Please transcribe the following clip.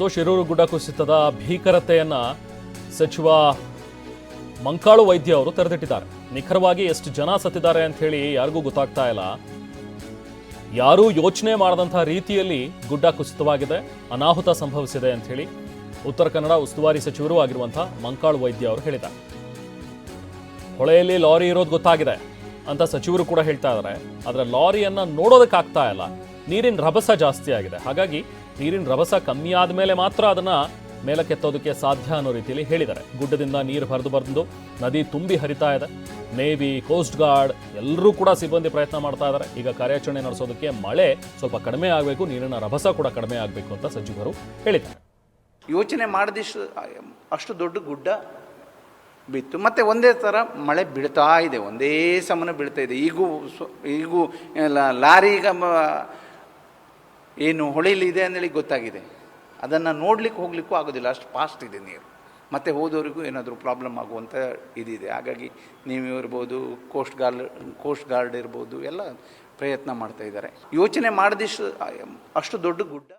So Shirur ಗುಡ್ಡ ಕುಸಿತದ ಭೀಕರತೆಯನ್ನ ಸಚಿವ ಮಂಕಾಳು ವೈದ್ಯ ಅವರು ತೆರೆದಿಟ್ಟಿದ್ದಾರೆ. ನಿಖರವಾಗಿ ಎಷ್ಟು ಜನ ಸತ್ತಿದ್ದಾರೆ ಅಂತ ಹೇಳಿ ಯಾರಿಗೂ ಗೊತ್ತಾಗ್ತಾ ಇಲ್ಲ. ಯಾರೂ ಯೋಚನೆ ಮಾಡದಂತಹ ರೀತಿಯಲ್ಲಿ ಗುಡ್ಡ ಕುಸಿತವಾಗಿದೆ, ಅನಾಹುತ ಸಂಭವಿಸಿದೆ ಅಂತ ಹೇಳಿ ಉತ್ತರ ಕನ್ನಡ ಉಸ್ತುವಾರಿ ಸಚಿವರೂ ಆಗಿರುವಂತಹ ಮಂಕಾಳು ವೈದ್ಯ ಅವರು ಹೇಳಿದ್ದಾರೆ. ಹೊಳೆಯಲ್ಲಿ ಲಾರಿ ಇರೋದು ಗೊತ್ತಾಗಿದೆ ಅಂತ ಸಚಿವರು ಕೂಡ ಹೇಳ್ತಾ ಇದ್ದಾರೆ. ಆದರೆ ಲಾರಿಯನ್ನ ನೋಡೋದಕ್ಕಾಗ್ತಾ ಇಲ್ಲ. ನೀರಿನ ರಭಸ ಜಾಸ್ತಿ ಆಗಿದೆ. ಹಾಗಾಗಿ ನೀರಿನ ರಭಸ ಕಮ್ಮಿ ಆದಮೇಲೆ ಮಾತ್ರ ಅದನ್ನ ಮೇಲಕ್ಕೆತ್ತೋದಕ್ಕೆ ಸಾಧ್ಯ ಅನ್ನೋ ರೀತಿಯಲ್ಲಿ ಹೇಳಿದ್ದಾರೆ. ಗುಡ್ಡದಿಂದ ನೀರು ಹರಿದು ಬಂದು ನದಿ ತುಂಬಿ ಹರಿತಾ ಇದೆ. ನೇವಿ ಕೋಸ್ಟ್ ಗಾರ್ಡ್ ಎಲ್ಲರೂ ಕೂಡ ಸಿಬ್ಬಂದಿ ಪ್ರಯತ್ನ ಮಾಡ್ತಾ ಇದ್ದಾರೆ. ಈಗ ಕಾರ್ಯಾಚರಣೆ ನಡೆಸೋದಕ್ಕೆ ಮಳೆ ಸ್ವಲ್ಪ ಕಡಿಮೆ ಆಗಬೇಕು, ನೀರಿನ ರಭಸ ಕೂಡ ಕಡಿಮೆ ಆಗಬೇಕು ಅಂತ ಸಚಿವರು ಹೇಳಿದ್ದಾರೆ. ಯೋಚನೆ ಮಾಡದಿಷ್ಟು, ಅಷ್ಟು ದೊಡ್ಡ ಗುಡ್ಡ ಬಿತ್ತು. ಮತ್ತು ಒಂದೇ ಥರ ಮಳೆ ಬೀಳ್ತಾ ಇದೆ. ಒಂದೇ ಸಮನ ಬೀಳ್ತಾ ಇದೆ. ಈಗೂ ಈಗೂ ಲಾರಿ ಈಗ ಏನು ಹೊಳೆಯಲ್ಲಿದೆ ಅಂದೇಳಿ ಗೊತ್ತಾಗಿದೆ. ಅದನ್ನು ನೋಡ್ಲಿಕ್ಕೆ ಹೋಗ್ಲಿಕ್ಕೂ ಆಗೋದಿಲ್ಲ. ಅಷ್ಟು ಫಾಸ್ಟ್ ಇದೆ ನೀರು. ಮತ್ತೆ ಹೋದವರಿಗೂ ಏನಾದರೂ ಪ್ರಾಬ್ಲಮ್ ಆಗುವಂಥ ಇದಿದೆ. ಹಾಗಾಗಿ ನೀವು ಇರ್ಬೋದು ಕೋಸ್ಟ್ ಗಾರ್ಡ್ ಕೋಸ್ಟ್ ಗಾರ್ಡ್ ಇರ್ಬೋದು, ಎಲ್ಲ ಪ್ರಯತ್ನ ಮಾಡ್ತಾ ಇದ್ದಾರೆ. ಯೋಚನೆ ಮಾಡದಿಷ್ಟು, ಅಷ್ಟು ದೊಡ್ಡ ಗುಡ್ಡ